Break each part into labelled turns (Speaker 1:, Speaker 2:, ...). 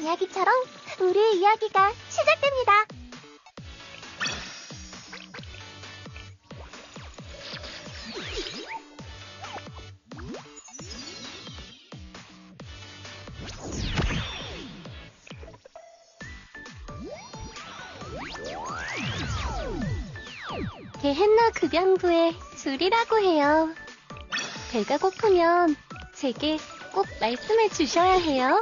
Speaker 1: 이야기처럼 우리의 이야기가 시작됩니다. 게헨나 급양부의 줄이라고 해요. 배가 고프면 제게 꼭 말씀해 주셔야 해요.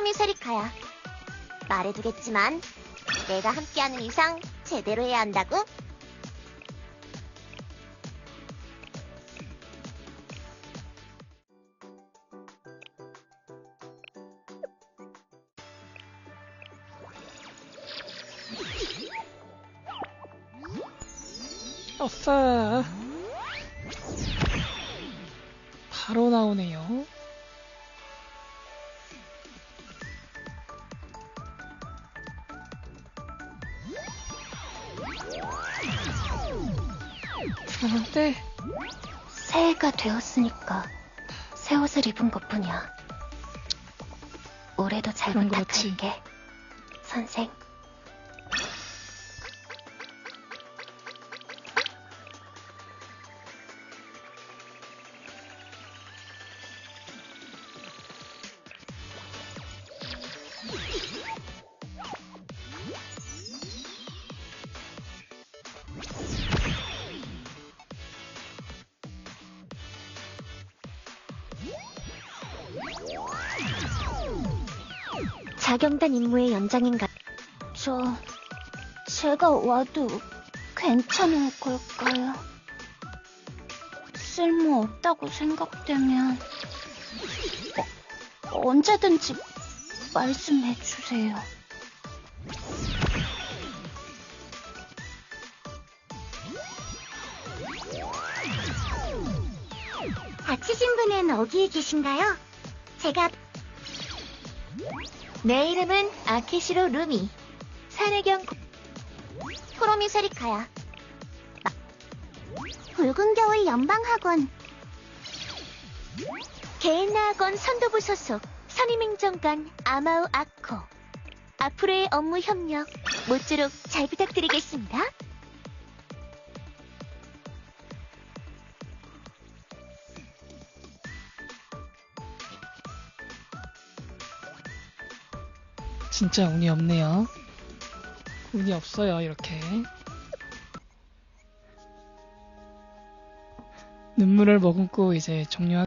Speaker 1: 크로미 세리카야. 말해두겠지만 내가 함께하는 이상 제대로 해야 한다고?
Speaker 2: 어싸. 바로 나오네요. 그런데
Speaker 1: 새해가 되었으니까 새 옷을 입은 것 뿐이야. 올해도 잘
Speaker 2: 그럼 그렇지.
Speaker 1: 부탁할게. 선생. 자경단 임무의 연장인가? 저, 제가 와도 괜찮을 걸까요? 쓸모 없다고 생각되면 어, 언제든지 말씀해 주세요. 다치신 분은 어디에 계신가요? 제가 내 이름은 아키시로 루미. 산해경 프로미 세리카야. 나- 붉은 겨울 연방학원. 게엔나 학원 선도부 소속 선임행정관 아마우 아코. 앞으로의 업무 협력 모쪼록 잘 부탁드리겠습니다.
Speaker 2: 진짜 운이 없네요. 운이 없어요, 이렇게. 눈물을 머금고 이제 종료하